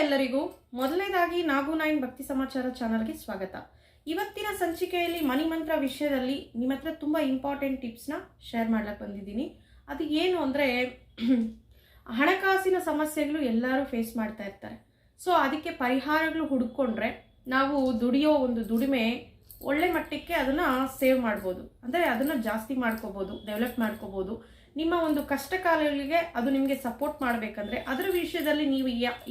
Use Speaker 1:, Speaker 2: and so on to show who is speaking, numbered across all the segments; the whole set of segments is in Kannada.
Speaker 1: ಎಲ್ಲರಿಗೂ ಮೊದಲನೇದಾಗಿ ನಾಗು ನೈನ್ ಭಕ್ತಿ ಸಮಾಚಾರ ಚಾನಲ್ಗೆ ಸ್ವಾಗತ. ಇವತ್ತಿನ ಸಂಚಿಕೆಯಲ್ಲಿ ಮನಿ ಮಂತ್ರ ವಿಷಯದಲ್ಲಿ ನಿಮ್ಮ ಹತ್ರ ತುಂಬ ಇಂಪಾರ್ಟೆಂಟ್ ಟಿಪ್ಸ್ನ ಶೇರ್ ಮಾಡ್ಲಿಕ್ಕೆ ಬಂದಿದ್ದೀನಿ. ಅದು ಏನು ಅಂದರೆ ಹಣಕಾಸಿನ ಸಮಸ್ಯೆಗಳು ಎಲ್ಲರೂ ಫೇಸ್ ಮಾಡ್ತಾ ಇರ್ತಾರೆ. ಸೊ, ಅದಕ್ಕೆ ಪರಿಹಾರಗಳು ಹುಡುಕೊಂಡ್ರೆ ನಾವು ದುಡಿಯೋ ಒಂದು ದುಡಿಮೆ ಒಳ್ಳೆ ಮಟ್ಟಕ್ಕೆ ಅದನ್ನು ಸೇವ್ ಮಾಡ್ಬೋದು. ಅಂದರೆ ಅದನ್ನು ಜಾಸ್ತಿ ಮಾಡ್ಕೋಬೋದು, ಡೆವಲಪ್ ಮಾಡ್ಕೋಬೋದು. ನಿಮ್ಮ ಒಂದು ಕಷ್ಟ ಕಾಲಗಳಿಗೆ ಅದು ನಿಮಗೆ ಸಪೋರ್ಟ್ ಮಾಡಬೇಕಂದ್ರೆ ಅದರ ವಿಷಯದಲ್ಲಿ ನೀವು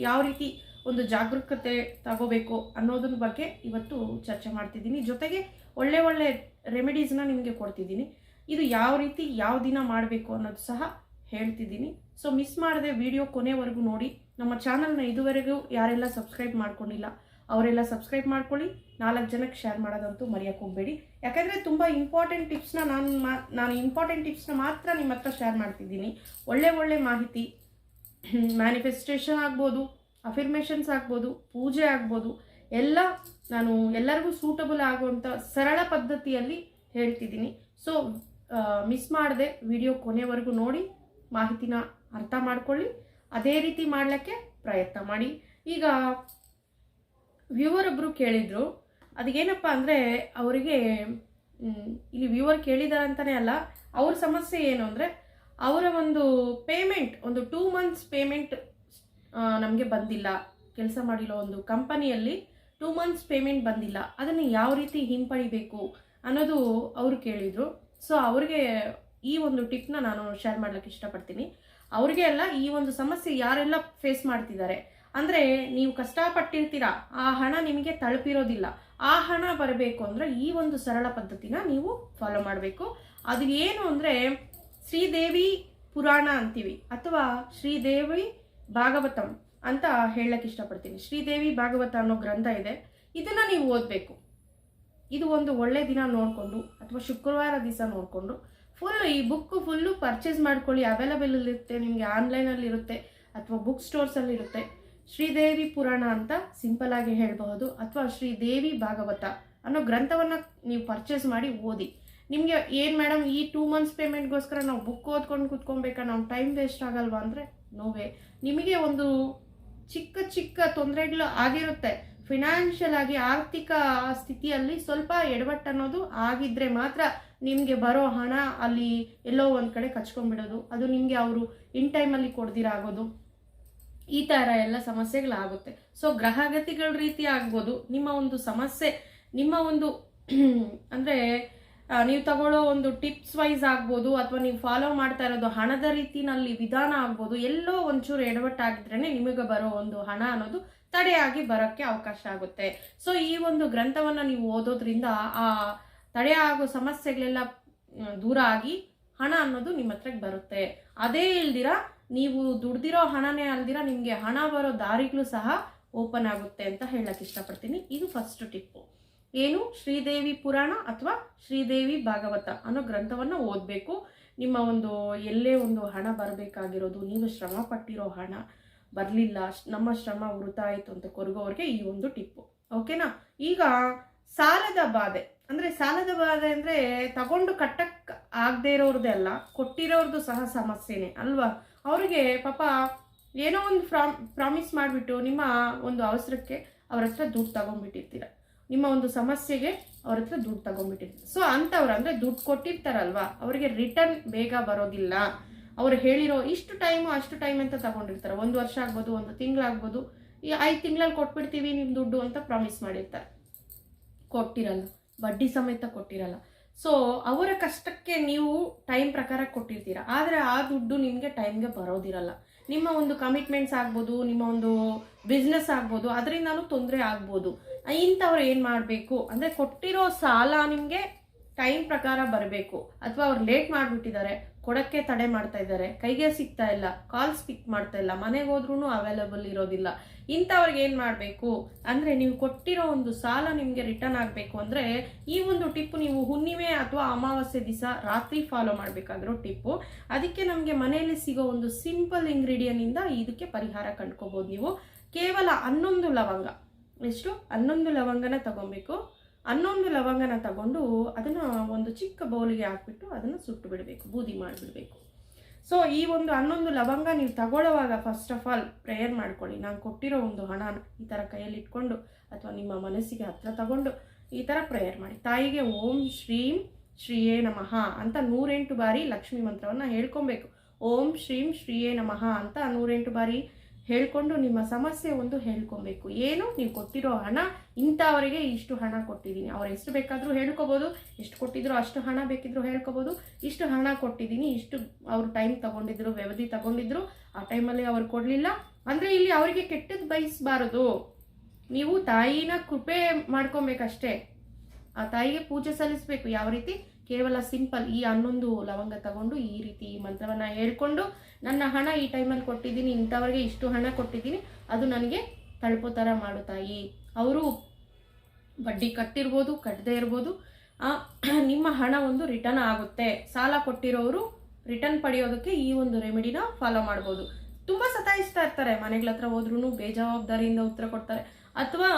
Speaker 1: ಯಾವ ರೀತಿ ಒಂದು ಜಾಗರೂಕತೆ ತಗೋಬೇಕು ಅನ್ನೋದ್ರ ಬಗ್ಗೆ ಇವತ್ತು ಚರ್ಚೆ ಮಾಡ್ತಿದ್ದೀನಿ. ಜೊತೆಗೆ ಒಳ್ಳೆ ಒಳ್ಳೆ ರೆಮಿಡೀಸ್ನ ನಿಮಗೆ ಕೊಡ್ತಿದ್ದೀನಿ. ಇದು ಯಾವ ರೀತಿ ಯಾವ ದಿನ ಮಾಡಬೇಕು ಅನ್ನೋದು ಸಹ ಹೇಳ್ತಿದ್ದೀನಿ. ಸೊ ಮಿಸ್ ಮಾಡದೆ ವಿಡಿಯೋ ಕೊನೆವರೆಗೂ ನೋಡಿ. ನಮ್ಮ ಚಾನಲ್ನ ಇದುವರೆಗೂ ಯಾರೆಲ್ಲ ಸಬ್ಸ್ಕ್ರೈಬ್ ಮಾಡ್ಕೊಂಡಿಲ್ಲ ಅವರೆಲ್ಲ ಸಬ್ಸ್ಕ್ರೈಬ್ ಮಾಡ್ಕೊಳ್ಳಿ. ನಾಲ್ಕು ಜನಕ್ಕೆ ಶೇರ್ ಮಾಡೋದಂತೂ ಮರೆಯೋಕೆ ಹೋಗಬೇಡಿ. ಯಾಕಂದರೆ ತುಂಬ ಇಂಪಾರ್ಟೆಂಟ್ ಟಿಪ್ಸ್ನ ನಾನು ಮಾ, ನಾನು ಇಂಪಾರ್ಟೆಂಟ್ ಟಿಪ್ಸ್ನ ಮಾತ್ರ ನಿಮ್ಮ ಹತ್ರ ಶೇರ್ ಮಾಡ್ತಿದ್ದೀನಿ. ಒಳ್ಳೆ ಒಳ್ಳೆ ಮಾಹಿತಿ ಮ್ಯಾನಿಫೆಸ್ಟೇಷನ್ ಆಗ್ಬೋದು ಅಫಿರ್ಮೇಷನ್ಸ್ ಆಗ್ಬೋದು, ಪೂಜೆ ಆಗ್ಬೋದು, ಎಲ್ಲ ನಾನು ಎಲ್ಲರಿಗೂ ಸೂಟಬಲ್ ಆಗುವಂಥ ಸರಳ ಪದ್ಧತಿಯಲ್ಲಿ ಹೇಳ್ತಿದ್ದೀನಿ. ಸೊ ಮಿಸ್ ಮಾಡದೆ ವಿಡಿಯೋ ಕೊನೆವರೆಗೂ ನೋಡಿ, ಮಾಹಿತಿನ ಅರ್ಥ ಮಾಡ್ಕೊಳ್ಳಿ. ಅದೇ ರೀತಿ ಮಾಡಲಿಕ್ಕೆ ಪ್ರಯತ್ನ ಮಾಡಿ. ಈಗ ವ್ಯೂವರ್ ಒಬ್ಬರು ಕೇಳಿದರು. ಅದಕ್ಕೇನಪ್ಪ ಅಂದರೆ ಅವರಿಗೆ ಇಲ್ಲಿ ವ್ಯೂವರ್ ಕೇಳಿದಾರೆ ಅಂತಲೇ ಅಲ್ಲ, ಅವ್ರ ಸಮಸ್ಯೆ ಏನು ಅಂದರೆ ಅವರ ಒಂದು ಪೇಮೆಂಟ್ ಒಂದು ಟೂ ಮಂತ್ಸ್ ಪೇಮೆಂಟ್ ನಮಗೆ ಬಂದಿಲ್ಲ. ಕೆಲಸ ಮಾಡಿರೋ ಒಂದು ಕಂಪನಿಯಲ್ಲಿ ಟೂ ಮಂತ್ಸ್ ಪೇಮೆಂಟ್ ಬಂದಿಲ್ಲ. ಅದನ್ನು ಯಾವ ರೀತಿ ಹಿಂಪಡಿಬೇಕು ಅನ್ನೋದು ಅವರು ಕೇಳಿದರು. ಸೊ ಅವ್ರಿಗೆ ಈ ಒಂದು ಟಿಪ್ನ ನಾನು ಶೇರ್ ಮಾಡ್ಲಿಕ್ಕೆ ಇಷ್ಟಪಡ್ತೀನಿ. ಅವ್ರಿಗೆ ಅಲ್ಲ, ಈ ಒಂದು ಸಮಸ್ಯೆ ಯಾರೆಲ್ಲ ಫೇಸ್ ಮಾಡ್ತಿದ್ದಾರೆ ಅಂದರೆ ನೀವು ಕಷ್ಟಪಟ್ಟಿರ್ತೀರ, ಆ ಹಣ ನಿಮಗೆ ತಲುಪಿರೋದಿಲ್ಲ. ಆ ಹಣ ಬರಬೇಕು ಅಂದರೆ ಈ ಒಂದು ಸರಳ ಪದ್ಧತಿನ ನೀವು ಫಾಲೋ ಮಾಡಬೇಕು. ಅದು ಏನು ಅಂದರೆ ಶ್ರೀದೇವಿ ಪುರಾಣ ಅಂತೀವಿ, ಅಥವಾ ಶ್ರೀದೇವಿ ಭಾಗವತಂ ಅಂತ ಹೇಳಕ್ಕೆ ಇಷ್ಟಪಡ್ತೀನಿ. ಶ್ರೀದೇವಿ ಭಾಗವತ ಅನ್ನೋ ಗ್ರಂಥ ಇದೆ, ಇದನ್ನು ನೀವು ಓದಬೇಕು. ಇದು ಒಂದು ಒಳ್ಳೆ ದಿನ ನೋಡಿಕೊಂಡು, ಅಥವಾ ಶುಕ್ರವಾರ ದಿವಸ ನೋಡಿಕೊಂಡು ಫುಲ್ ಈ ಬುಕ್ ಫುಲ್ಲು ಪರ್ಚೇಸ್ ಮಾಡ್ಕೊಳ್ಳಿ. ಅವೈಲಬಲ್ ಇರುತ್ತೆ, ನಿಮಗೆ ಆನ್ಲೈನಲ್ಲಿ ಇರುತ್ತೆ, ಅಥವಾ ಬುಕ್ ಸ್ಟೋರ್ಸಲ್ಲಿ ಇರುತ್ತೆ. ಶ್ರೀದೇವಿ ಪುರಾಣ ಅಂತ ಸಿಂಪಲ್ ಆಗಿ ಹೇಳಬಹುದು ಅಥವಾ ಶ್ರೀದೇವಿ ಭಾಗವತ ಅನ್ನೋ ಗ್ರಂಥವನ್ನು ನೀವು ಪರ್ಚೇಸ್ ಮಾಡಿ ಓದಿ. ನಿಮಗೆ ಏನು ಮೇಡಮ್ ಈ ಟೂ ಮಂತ್ಸ್ ಪೇಮೆಂಟ್ಗೋಸ್ಕರ ನಾವು ಬುಕ್ ಓದ್ಕೊಂಡು ಕುತ್ಕೊಬೇಕಾ ನಾವು ಟೈಮ್ ವೇಸ್ಟ್ ಆಗಲ್ವಾ ಅಂದರೆ ನೋವೇ ನಿಮಗೆ ಒಂದು ಚಿಕ್ಕ ಚಿಕ್ಕ ತೊಂದರೆಗಳು ಆಗಿರುತ್ತೆ. ಫಿನಾನ್ಷಿಯಲ್ ಆಗಿ ಆರ್ಥಿಕ ಸ್ಥಿತಿಯಲ್ಲಿ ಸ್ವಲ್ಪ ಎಡವಟ್ಟು ಅನ್ನೋದು ಆಗಿದ್ರೆ ಮಾತ್ರ ನಿಮಗೆ ಬರೋ ಹಣ ಅಲ್ಲಿ ಎಲ್ಲೋ ಒಂದು ಕಡೆ ಕಚ್ಕೊಂಡ್ಬಿಡೋದು. ಅದು ನಿಮಗೆ ಅವರು ಇನ್ ಟೈಮಲ್ಲಿ ಕೊಡ್ದಿರ ಆಗೋದು ಈ ಥರ ಎಲ್ಲ ಸಮಸ್ಯೆಗಳಾಗುತ್ತೆ. ಸೊ ಗ್ರಹಗತಿಗಳ ರೀತಿ ಆಗ್ಬೋದು. ನಿಮ್ಮ ಒಂದು ಸಮಸ್ಯೆ, ನಿಮ್ಮ ಒಂದು ಅಂದರೆ ನೀವು ತಗೊಳ್ಳೋ ಒಂದು ಟಿಪ್ಸ್ ವೈಸ್ ಆಗ್ಬೋದು, ಅಥವಾ ನೀವು ಫಾಲೋ ಮಾಡ್ತಾ ಇರೋದು ಹಣದ ರೀತಿನಲ್ಲಿ ವಿಧಾನ ಆಗ್ಬೋದು, ಎಲ್ಲೋ ಒಂಚೂರು ಎಡವಟ್ಟಾಗಿದ್ರೇ ನಿಮಗೆ ಬರೋ ಒಂದು ಹಣ ಅನ್ನೋದು ತಡೆಯಾಗಿ ಬರೋಕ್ಕೆ ಅವಕಾಶ ಆಗುತ್ತೆ. ಸೊ ಈ ಒಂದು ಗ್ರಂಥವನ್ನು ನೀವು ಓದೋದ್ರಿಂದ ಆ ತಡೆ ಆಗೋ ಸಮಸ್ಯೆಗಳೆಲ್ಲ ದೂರ ಆಗಿ ಹಣ ಅನ್ನೋದು ನಿಮ್ಮ ಹತ್ರಕ್ಕೆ ಬರುತ್ತೆ. ಅದೇ ಇಲ್ದಿರ ನೀವು ದುಡ್ದಿರೋ ಹಣನೇ ಅಲ್ದಿರ ನಿಮಗೆ ಹಣ ಬರೋ ದಾರಿಗಳು ಸಹ ಓಪನ್ ಆಗುತ್ತೆ ಅಂತ ಹೇಳಕ್ ಇಷ್ಟಪಡ್ತೀನಿ. ಇದು ಫಸ್ಟ್ ಟಿಪ್ಪು ಏನು? ಶ್ರೀದೇವಿ ಪುರಾಣ ಅಥವಾ ಶ್ರೀದೇವಿ ಭಾಗವತ ಅನ್ನೋ ಗ್ರಂಥವನ್ನು ಓದಬೇಕು. ನಿಮ್ಮ ಒಂದು, ಎಲ್ಲೇ ಒಂದು ಹಣ ಬರಬೇಕಾಗಿರೋದು, ನೀವು ಶ್ರಮ ಪಟ್ಟಿರೋ ಹಣ ಬರಲಿಲ್ಲ ನಮ್ಮ ಶ್ರಮ ವೃತ ಆಯಿತು ಅಂತ ಕೊರಗೋರಿಗೆ ಈ ಒಂದು ಟಿಪ್ಪು ಓಕೆನಾ ಈಗ ಸಾಲದ ಬಾಧೆ. ಅಂದರೆ ಸಾಲದ ಬಾಧೆ ಅಂದರೆ ತಗೊಂಡು ಕಟ್ಟಕ್ಕೆ ಆಗದೇ ಇರೋರ್ದೆ ಅಲ್ಲ, ಕೊಟ್ಟಿರೋರ್ದು ಸಹ ಸಮಸ್ಯೆನೇ, ಅಲ್ವಾ? ಅವರಿಗೆ ಪಾಪ ಏನೋ ಒಂದು ಫ್ರಾಮ್ ಪ್ರಾಮಿಸ್ ಮಾಡಿಬಿಟ್ಟು ನಿಮ್ಮ ಒಂದು ಅವಸರಕ್ಕೆ ಅವ್ರ ಹತ್ರ ದುಡ್ಡು ತಗೊಂಡ್ಬಿಟ್ಟಿರ್ತೀರ. ನಿಮ್ಮ ಒಂದು ಸಮಸ್ಯೆಗೆ ಅವ್ರ ಹತ್ರ ದುಡ್ಡು ತಗೊಂಡ್ಬಿಟ್ಟಿರ್ತೀರ. ಸೊ ಅಂಥವ್ರು ಅಂದರೆ ದುಡ್ಡು ಕೊಟ್ಟಿರ್ತಾರಲ್ವಾ, ಅವರಿಗೆ ರಿಟರ್ನ್ ಬೇಗ ಬರೋದಿಲ್ಲ. ಅವ್ರು ಹೇಳಿರೋ ಇಷ್ಟು ಟೈಮು ಅಷ್ಟು ಟೈಮ್ ಅಂತ ತಗೊಂಡಿರ್ತಾರೆ. ಒಂದು ವರ್ಷ ಆಗ್ಬೋದು, ಒಂದು ತಿಂಗಳಾಗ್ಬೋದು ಈ ಐದು ತಿಂಗಳಲ್ಲಿ ಕೊಟ್ಬಿಡ್ತೀವಿ ನಿಮ್ಮ ದುಡ್ಡು ಅಂತ ಪ್ರಾಮಿಸ್ ಮಾಡಿರ್ತಾರೆ. ಕೊಟ್ಟಿರಲ್ಲ, ಬಡ್ಡಿ ಸಮೇತ ಕೊಟ್ಟಿರಲ್ಲ. ಸೊ ಅವರ ಕಷ್ಟಕ್ಕೆ ನೀವು ಟೈಮ್ ಪ್ರಕಾರ ಕೊಟ್ಟಿರ್ತೀರ. ಆದರೆ ಆ ದುಡ್ಡು ನಿಮಗೆ ಟೈಮ್ಗೆ ಬರೋದಿರಲ್ಲ. ನಿಮ್ಮ ಒಂದು ಕಮಿಟ್ಮೆಂಟ್ಸ್ ಆಗ್ಬೋದು, ನಿಮ್ಮ ಒಂದು ಬಿಸ್ನೆಸ್ ಆಗ್ಬೋದು, ಅದರಿಂದನೂ ತೊಂದರೆ ಆಗ್ಬೋದು. ಇಂಥವ್ರು ಏನು ಮಾಡಬೇಕು? ಅಂದರೆ ಕೊಟ್ಟಿರೋ ಸಾಲ ನಿಮಗೆ ಟೈಮ್ ಪ್ರಕಾರ ಬರಬೇಕು. ಅಥವಾ ಅವ್ರು ಲೇಟ್ ಮಾಡಿಬಿಟ್ಟಿದ್ದಾರೆ. ಕೊಡಕ್ಕೆ ತಡೆ ಮಾಡ್ತಾ ಇದ್ದಾರೆ. ಕೈಗೆ ಸಿಗ್ತಾ ಇಲ್ಲ. ಕಾಲ್ಸ್ ಪಿಕ್ ಮಾಡ್ತಾ ಇಲ್ಲ. ಮನೆಗೆ ಹೋದ್ರೂ ಅವೈಲಬಲ್ ಇರೋದಿಲ್ಲ. ಇಂಥವ್ರಿಗೆ ಏನು ಮಾಡಬೇಕು? ಅಂದರೆ ನೀವು ಕೊಟ್ಟಿರೋ ಒಂದು ಸಾಲ ನಿಮಗೆ ರಿಟರ್ನ್ ಆಗಬೇಕು ಅಂದರೆ ಈ ಒಂದು ಟಿಪ್ಪು ನೀವು ಹುಣ್ಣಿಮೆ ಅಥವಾ ಅಮಾವಾಸ್ಯೆ ದಿವಸ ರಾತ್ರಿ ಫಾಲೋ ಮಾಡಬೇಕಾಗಿರೋ ಟಿಪ್ಪು. ಅದಕ್ಕೆ ನಮಗೆ ಮನೆಯಲ್ಲಿ ಸಿಗೋ ಒಂದು ಸಿಂಪಲ್ ಇಂಗ್ರೀಡಿಯನ್ನಿಂದ ಇದಕ್ಕೆ ಪರಿಹಾರ ಕಂಡ್ಕೋಬೋದು ನೀವು. ಕೇವಲ ಹನ್ನೊಂದು ಲವಂಗ. ಎಷ್ಟು? ಹನ್ನೊಂದು ಲವಂಗನ ತಗೊಬೇಕು. ಹನ್ನೊಂದು ಲವಂಗನ ತಗೊಂಡು ಅದನ್ನು ಒಂದು ಚಿಕ್ಕ ಬೌಲಿಗೆ ಹಾಕ್ಬಿಟ್ಟು ಅದನ್ನು ಸುಟ್ಟು ಬಿಡಬೇಕು, ಬೂದಿ ಮಾಡಿಬಿಡಬೇಕು. ಸೊ ಈ ಒಂದು ಹನ್ನೊಂದು ಲವಂಗ ನೀವು ತಗೊಳ್ಳುವಾಗ ಫಸ್ಟ್ ಆಫ್ ಆಲ್ ಪ್ರೇಯರ್ ಮಾಡ್ಕೊಳ್ಳಿ. ನಾನು ಕೊಟ್ಟಿರೋ ಒಂದು ಹಣನ ಈ ಥರ ಕೈಯಲ್ಲಿ ಇಟ್ಕೊಂಡು ಅಥವಾ ನಿಮ್ಮ ಮನಸ್ಸಿಗೆ ಹತ್ರ ತಗೊಂಡು ಈ ಥರ ಪ್ರೇಯರ್ ಮಾಡಿ. ತಾಯಿಗೆ ಓಂ ಶ್ರೀಂ ಶ್ರೀಯೇ ನಮಃ ಅಂತ ನೂರೆಂಟು ಬಾರಿ ಲಕ್ಷ್ಮೀ ಮಂತ್ರವನ್ನು ಹೇಳ್ಕೊಬೇಕು. ಓಂ ಶ್ರೀಂ ಶ್ರೀಯೇ ನಮಃ ಅಂತ ನೂರೆಂಟು ಬಾರಿ ಹೇಳ್ಕೊಂಡು ನಿಮ್ಮ ಸಮಸ್ಯೆ ಒಂದು ಹೇಳ್ಕೊಬೇಕು. ಏನು? ನೀವು ಕೊಟ್ಟಿರೋ ಹಣ, ಇಂಥವರಿಗೆ ಇಷ್ಟು ಹಣ ಕೊಟ್ಟಿದ್ದೀನಿ. ಅವ್ರು ಎಷ್ಟು ಬೇಕಾದರೂ ಹೇಳ್ಕೊಬೋದು, ಎಷ್ಟು ಕೊಟ್ಟಿದ್ರು ಅಷ್ಟು ಹಣ ಬೇಕಿದ್ರು ಹೇಳ್ಕೊಬೋದು, ಇಷ್ಟು ಹಣ ಕೊಟ್ಟಿದ್ದೀನಿ, ಇಷ್ಟು ಅವರು ಟೈಮ್ ತಗೊಂಡಿದ್ರು, ವ್ಯವಧಿ ತಗೊಂಡಿದ್ರು, ಆ ಟೈಮಲ್ಲಿ ಅವ್ರು ಕೊಡಲಿಲ್ಲ. ಅಂದರೆ ಇಲ್ಲಿ ಅವರಿಗೆ ಕೆಟ್ಟದ್ದು ಬಯಸಬಾರದು. ನೀವು ತಾಯಿನ ಕೃಪೆ ಮಾಡ್ಕೊಬೇಕಷ್ಟೇ. ಆ ತಾಯಿಗೆ ಪೂಜೆ ಸಲ್ಲಿಸಬೇಕು. ಯಾವ ರೀತಿ? ಕೇವಲ ಸಿಂಪಲ್ ಈ ಹನ್ನೊಂದು ಲವಂಗ ತಗೊಂಡು ಈ ರೀತಿ ಈ ಮಂತ್ರವನ್ನು ಹೇಳ್ಕೊಂಡು ನನ್ನ ಹಣ ಈ ಟೈಮಲ್ಲಿ ಕೊಟ್ಟಿದ್ದೀನಿ, ಇಂಥವ್ರಿಗೆ ಇಷ್ಟು ಹಣ ಕೊಟ್ಟಿದ್ದೀನಿ, ಅದು ನನಗೆ ತಲುಪೋ ಥರ ಮಾಡು ಅವರು ಬಡ್ಡಿ ಕಟ್ಟಿರ್ಬೋದು ಕಟ್ಟದೇ ಇರ್ಬೋದು. ನಿಮ್ಮ ಹಣ ಒಂದು ರಿಟರ್ನ್ ಆಗುತ್ತೆ. ಸಾಲ ಕೊಟ್ಟಿರೋರು ರಿಟರ್ನ್ ಪಡೆಯೋದಕ್ಕೆ ಈ ಒಂದು ರೆಮಿಡಿನ ಫಾಲೋ ಮಾಡ್ಬೋದು. ತುಂಬ ಸತಾಯಿಸ್ತಾ ಇರ್ತಾರೆ. ಮನೆಗಳ ಹತ್ರ ಹೋದ್ರೂ ಬೇಜವಾಬ್ದಾರಿಯಿಂದ ಉತ್ತರ ಕೊಡ್ತಾರೆ. ಅಥವಾ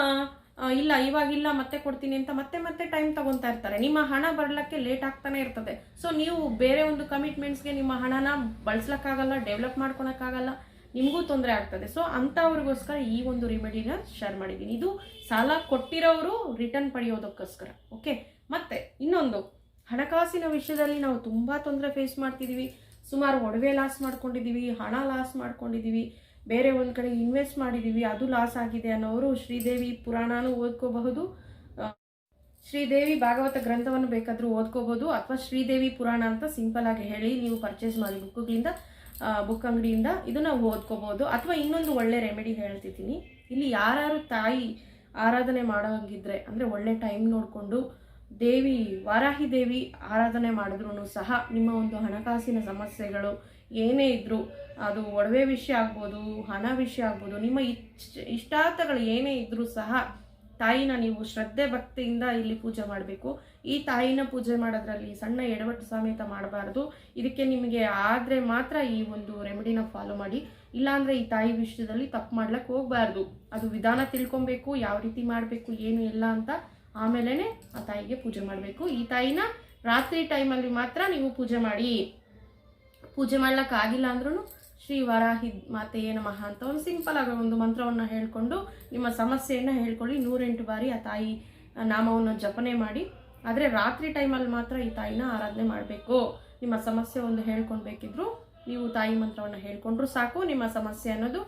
Speaker 1: ಇಲ್ಲ, ಇವಾಗಿಲ್ಲ, ಮತ್ತೆ ಕೊಡ್ತೀನಿ ಅಂತ ಮತ್ತೆ ಮತ್ತೆ ಟೈಮ್ ತಗೊಂತಾ ಇರ್ತಾರೆ. ನಿಮ್ಮ ಹಣ ಬರ್ಲಿಕ್ಕೆ ಲೇಟ್ ಆಗ್ತಾನೆ ಇರ್ತದೆ. ಸೊ ನೀವು ಬೇರೆ ಒಂದು ಕಮಿಟ್ಮೆಂಟ್ಸ್ಗೆ ನಿಮ್ಮ ಹಣನ ಬಳಸ್ಲಕ್ಕಾಗಲ್ಲ ಡೆವಲಪ್ ಮಾಡ್ಕೊಳಕ್ಕಾಗಲ್ಲ, ನಿಮಗೂ ತೊಂದರೆ ಆಗ್ತದೆ. ಸೊ ಅಂಥವ್ರಿಗೋಸ್ಕರ ಈ ಒಂದು ರೆಮಿಡಿನ ಶೇರ್ ಮಾಡಿದ್ದೀನಿ. ಇದು ಸಾಲ ಕೊಟ್ಟಿರೋರು ರಿಟರ್ನ್ ಪಡೆಯೋದಕ್ಕೋಸ್ಕರ. ಓಕೆ ಮತ್ತೆ, ಇನ್ನೊಂದು. ಹಣಕಾಸಿನ ವಿಷಯದಲ್ಲಿ ನಾವು ತುಂಬ ತೊಂದರೆ ಫೇಸ್ ಮಾಡ್ತಿದ್ದೀವಿ ಸುಮಾರು ಒಡವೆ ಲಾಸ್ ಮಾಡ್ಕೊಂಡಿದ್ದೀವಿ ಹಣ ಲಾಸ್ ಮಾಡ್ಕೊಂಡಿದ್ದೀವಿ ಬೇರೆ ಒಂದು ಕಡೆ ಇನ್ವೆಸ್ಟ್ ಮಾಡಿದ್ದೀವಿ ಅದು ಲಾಸ್ ಆಗಿದೆ ಅನ್ನೋರು ಶ್ರೀದೇವಿ ಪುರಾಣನೂ ಓದ್ಕೋಬಹುದು. ಶ್ರೀದೇವಿ ಭಾಗವತ ಗ್ರಂಥವನ್ನು ಬೇಕಾದರೂ ಓದ್ಕೋಬಹುದು ಅಥವಾ ಶ್ರೀದೇವಿ ಪುರಾಣ ಅಂತ ಸಿಂಪಲ್ ಆಗಿ ಹೇಳಿ ನೀವು ಪರ್ಚೇಸ್ ಮಾಡಿ ಬುಕ್ಗಳಿಂದ ಬುಕ್ ಅಂಗಡಿಯಿಂದ ಇದನ್ನು ಓದ್ಕೋಬಹುದು. ಅಥವಾ ಇನ್ನೊಂದು ಒಳ್ಳೆ ರೆಮಿಡಿ ಹೇಳ್ತಿದ್ದೀನಿ. ಇಲ್ಲಿ ಯಾರು ತಾಯಿ ಆರಾಧನೆ ಮಾಡೋಂಗಿದ್ರೆ, ಅಂದರೆ ಒಳ್ಳೆ ಟೈಮ್ ನೋಡಿಕೊಂಡು ದೇವಿ, ವಾರಾಹಿ ದೇವಿ ಆರಾಧನೆ ಮಾಡಿದ್ರು ಸಹ ನಿಮ್ಮ ಒಂದು ಹಣಕಾಸಿನ ಸಮಸ್ಯೆಗಳು ಏನೇ ಇದ್ದರೂ ಅದು ಒಡವೆ ವಿಷಯ ಆಗ್ಬೋದು, ಹಣ ವಿಷಯ ಆಗ್ಬೋದು, ನಿಮ್ಮ ಇಚ್, ಇಷ್ಟಾರ್ಥಗಳು ಏನೇ ಇದ್ದರೂ ಸಹ ತಾಯಿನ ನೀವು ಶ್ರದ್ಧೆ ಭಕ್ತಿಯಿಂದ ಇಲ್ಲಿ ಪೂಜೆ ಮಾಡಬೇಕು. ಈ ತಾಯಿನ ಪೂಜೆ ಮಾಡೋದ್ರಲ್ಲಿ ಸಣ್ಣ ಎಡವಟ್ಟು ಸಮೇತ ಮಾಡಬಾರ್ದು. ಇದಕ್ಕೆ ನಿಮಗೆ ಆದರೆ ಮಾತ್ರ ಈ ಒಂದು ರೆಮಿಡಿನ ಫಾಲೋ ಮಾಡಿ. ಇಲ್ಲಾಂದರೆ ಈ ತಾಯಿ ವಿಷಯದಲ್ಲಿ ತಪ್ಪು ಮಾಡ್ಲಿಕ್ಕೆ ಹೋಗಬಾರ್ದು. ಅದು ವಿಧಾನ ತಿಳ್ಕೊಬೇಕು, ಯಾವ ರೀತಿ ಮಾಡಬೇಕು, ಏನು ಇಲ್ಲ ಅಂತ ಆಮೇಲೆ ಆ ತಾಯಿಗೆ ಪೂಜೆ ಮಾಡಬೇಕು. ಈ ತಾಯಿನ ರಾತ್ರಿ ಟೈಮಲ್ಲಿ ಮಾತ್ರ ನೀವು ಪೂಜೆ ಮಾಡಿ. ಪೂಜೆ ಮಾಡ್ಲಿಕ್ಕಾಗಿಲ್ಲ ಅಂದ್ರೂ ಶ್ರೀ ವರಾಹಿ ಮಾತೆಯೇ ನಮಃ ಅಂತ ಒಂದು ಸಿಂಪಲ್ ಆಗಿ ಒಂದು ಮಂತ್ರವನ್ನು ಹೇಳಿಕೊಂಡು ನಿಮ್ಮ ಸಮಸ್ಯೆಯನ್ನು ಹೇಳ್ಕೊಳ್ಳಿ. ನೂರೆಂಟು ಬಾರಿ ಆ ತಾಯಿ ನಾಮವನ್ನು ಜಪನೆ ಮಾಡಿ. ಆದರೆ ರಾತ್ರಿ ಟೈಮಲ್ಲಿ ಮಾತ್ರ ಈ ತಾಯಿನ ಆರಾಧನೆ ಮಾಡಬೇಕು. ನಿಮ್ಮ ಸಮಸ್ಯೆ ಒಂದು ಹೇಳ್ಕೊಳ್ಬೇಕಿದ್ರು ನೀವು ತಾಯಿ ಮಂತ್ರವನ್ನು ಹೇಳ್ಕೊಂಡ್ರು ಸಾಕು. ನಿಮ್ಮ ಸಮಸ್ಯೆ ಅನ್ನೋದು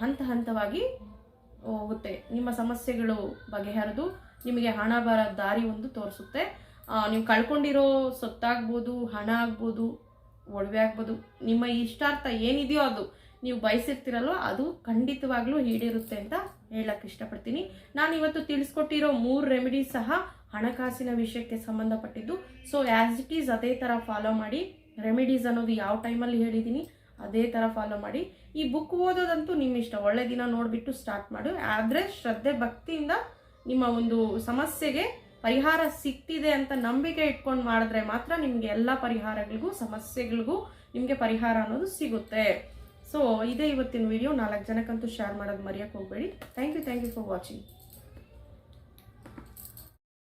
Speaker 1: ಹಂತ ಹಂತವಾಗಿ ಹೋಗುತ್ತೆ. ನಿಮ್ಮ ಸಮಸ್ಯೆಗಳು ಬಗೆಹರಿದು ನಿಮಗೆ ಹಣ ಬರೋ ದಾರಿ ಒಂದು ತೋರಿಸುತ್ತೆ. ನೀವು ಕಳ್ಕೊಂಡಿರೋ ಸೊತ್ತಾಗ್ಬೋದು, ಹಣ ಆಗ್ಬೋದು ಒಡವೆ ಆಗ್ಬೋದು ನಿಮ್ಮ ಇಷ್ಟಾರ್ಥ ಏನಿದೆಯೋ ಅದು ನೀವು ಬಯಸಿರ್ತೀರಲ್ವ, ಅದು ಖಂಡಿತವಾಗ್ಲೂ ಈಡೇರುತ್ತೆ ಅಂತ ಹೇಳಕ್ಕೆ ಇಷ್ಟಪಡ್ತೀನಿ. ನಾನು ಇವತ್ತು ತಿಳಿಸ್ಕೊಟ್ಟಿರೋ ಮೂರು ರೆಮಿಡಿ ಸಹ ಹಣಕಾಸಿನ ವಿಷಯಕ್ಕೆ ಸಂಬಂಧಪಟ್ಟಿದ್ದು. ಸೊ ಆ್ಯಸ್ ಇಟ್ ಈಸ್ ಅದೇ ಥರ ಫಾಲೋ ಮಾಡಿ. ರೆಮಿಡೀಸ್ ಅನ್ನೋದು ಯಾವ ಟೈಮಲ್ಲಿ ಹೇಳಿದ್ದೀನಿ, ಅದೇ ಥರ ಫಾಲೋ ಮಾಡಿ. ಈ ಬುಕ್ ಓದೋದಂತೂ ನಿಮ್ಮ ಇಷ್ಟ ಒಳ್ಳೆ ದಿನ ನೋಡಿಬಿಟ್ಟು ಸ್ಟಾರ್ಟ್ ಮಾಡು. ಆದರೆ, ಶ್ರದ್ಧೆ, ಭಕ್ತಿಯಿಂದ ನಿಮ್ಮ ಒಂದು ಸಮಸ್ಯೆಗೆ ಪರಿಹಾರ ಸಿಕ್ತಿದೆ ಅಂತ ನಂಬಿಕೆ ಇಟ್ಕೊಂಡು ಮಾಡಿದ್ರೆ ಮಾತ್ರ ನಿಮಗೆ ಎಲ್ಲ ಪರಿಹಾರಗಳಿಗೂ, ಸಮಸ್ಯೆಗಳಿಗೂ ನಿಮಗೆ ಪರಿಹಾರ ಅನ್ನೋದು ಸಿಗುತ್ತೆ. ಸೊ ಇದೇ ಇವತ್ತಿನ ವಿಡಿಯೋ ನಾಲ್ಕು ಜನಕ್ಕಂತೂ ಶೇರ್ ಮಾಡೋದು ಮರೆಯೋಕ್ಕೆ ಹೋಗಬೇಡಿ. Thank you thank you for watching